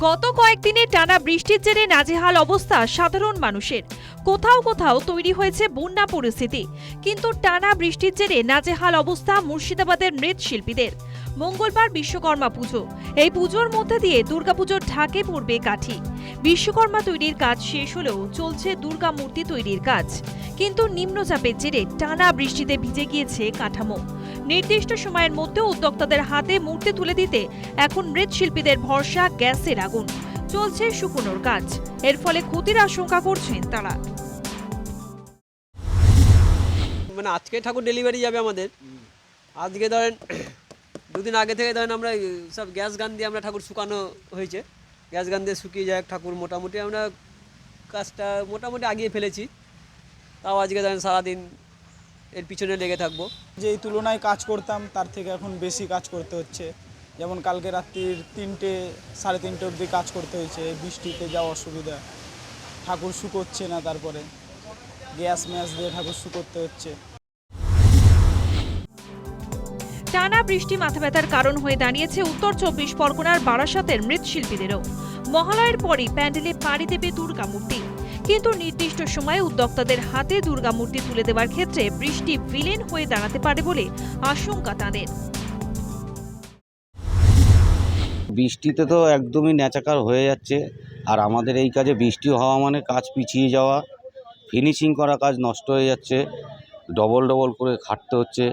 গত কয়েকদিনে টানা বৃষ্টির জেরে নাজেহাল অবস্থা সাধারণ মানুষের। কোথাও কোথাও তৈরি হয়েছে বন্যা পরিস্থিতি, কিন্তু টানা বৃষ্টির জেরে নাজেহাল অবস্থা মুর্শিদাবাদের মৃৎশিল্পীদের। মঙ্গলবার বিশ্বকর্মা পুজো, এই পুজোর মধ্যে দিয়ে দুর্গাপুজোর ঢাকে পড়বে কাঠি। বিশ্বকর্মা তৈরির কাজ শেষ হলেও চলছে দুর্গা মূর্তি তৈরির কাজ, কিন্তু নিম্নচাপের জেরে টানা বৃষ্টিতে ভিজে গিয়েছে কাঠামো। নির্দিষ্ট সময়ের মধ্যে উদ্যোক্তাদের হাতে মূর্তি তুলে দিতে এখন মৃৎশিল্পীদের ভরসা গ্যাসের আগুন। চলছে শুকনোর কাজ। এর ফলে ক্ষতির আশঙ্কা করছেন তারা। মানে আজকে ঠাকুর ডেলিভারি যাবে আমাদের। আজকে ধরেন, দুদিন আগে থেকে ধরেন আমরা সব গ্যাস গান দিয়ে আমরা ঠাকুর শুকানো হয়েছে। গ্যাস গান দিয়ে শুকিয়ে যায় ঠাকুর, মোটামুটি আমরা কাজটা মোটামুটি আগিয়ে ফেলেছি। তাও আজকে ধরেন সারাদিন এর পিছনে লেগে থাকব। যেই তুলনায় কাজ করতাম তার থেকে এখন বেশি কাজ করতে হচ্ছে। যেমন কালকে রাত্রির তিনটে সাড়ে তিনটে অবধি কাজ করতে হয়েছে। বৃষ্টিতে যাওয়া অসুবিধা ঠাকুর শুকোচ্ছে না তারপরে। গ্যাস ম্যাস দিয়ে ঠাকুর শুকোতে হচ্ছে। টানা বৃষ্টি মাথা ব্যথার কারণ হয়ে দাঁড়িয়েছে উত্তর চব্বিশ পরগনার বারাসাতের মৃৎশিল্পীদেরও। মহালয়ের পরই প্যান্ডেলে পাড়ি দেবে দুর্গা মূর্তি। কিন্তু নির্দিষ্ট সময়ে উদ্যোক্তাদের হাতে দুর্গা মূর্তি তুলে দেওয়ার ক্ষেত্রে বৃষ্টি ভিলেন হয়ে দাঁড়াতে পারে বলে আশঙ্কা তাদের। বৃষ্টিতে তো একদমই ন্যাচাকার হয়ে যাচ্ছে। আর আমাদের এই কাজে বৃষ্টি হওয়া মানে কাজ পিছিয়ে যাওয়া। ফিনিশিং করা কাজ নষ্ট হয়ে যাচ্ছে। ডবল ডবল করে খাটতে হচ্ছে।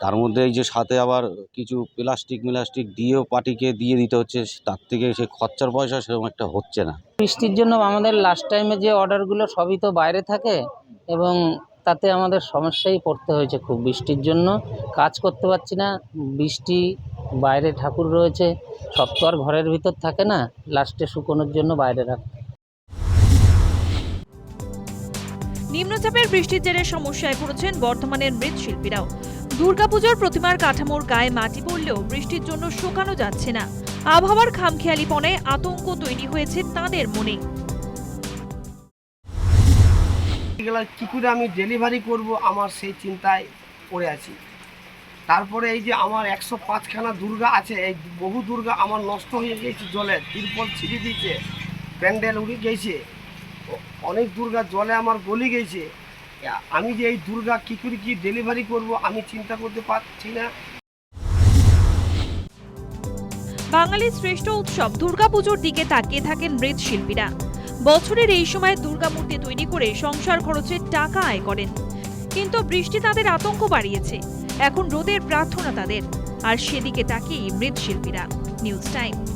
তার মধ্যে এই যে সাথে আবার কিছু প্লাস্টিক মিলাস্টিক দিয়েও পার্টিকে দিয়ে দিতে হচ্ছে তার থেকে সে খরচার পয়সা সেরকম একটা হচ্ছে না। বৃষ্টির জন্য আমাদের লাস্ট টাইমে যে অর্ডারগুলো সবই তো বাইরে থাকে এবং তাতে আমাদের সমস্যায় পড়তে হয়েছে খুব। বৃষ্টির জন্য কাজ করতে পারছি না বৃষ্টি বাইরে ঠাকুর রয়েছে সব তো আর ঘরের ভিতর থাকে না লাস্টে শুকোনোর জন্য বাইরে রাখ নিম্নচাপের বৃষ্টির জেরে সমস্যায় পড়েছেন বর্ধমানের মৃৎশিল্পীরাও। দুর্গাপুজোর প্রতিমার কাঠামোর গায়ে মাটি পড়লেও বৃষ্টির জন্য শুকানো যাচ্ছে না। আবহাওয়ার খামখেয়ালিপনে আতঙ্ক তৈরি হয়েছে তাদের মনে। কী করে আমি ডেলিভারি করব আমার সেই চিন্তায় পড়ে আছি। তারপরে এই যে আমার একশো পাঁচখানা দুর্গা আছে, এই বহু দুর্গা আমার নষ্ট হয়ে গেছে জলে, তিরপল ছিঁড়ে দিয়েছে, প্যান্ডেল উড়ে গেছে অনেক দুর্গা জলে আমার গলি গেছে। আমি যে এই দুর্গা কী করে কি ডেলিভারি করব, আমি চিন্তা করতে পারছি না। বাঙালির শ্রেষ্ঠ উৎসব দুর্গাপুজোর দিকে তাকিয়ে থাকেন মৃৎশিল্পীরা। বছরের এই সময় দুর্গামূর্তি তৈরি করে সংসার খরচের টাকা আয় করেন। কিন্তু বৃষ্টি তাদের আতঙ্ক বাড়িয়েছে। এখন রোদের প্রার্থনা তাদের। আর সেদিকে তাকিয়ে মৃৎশিল্পীরা। News time.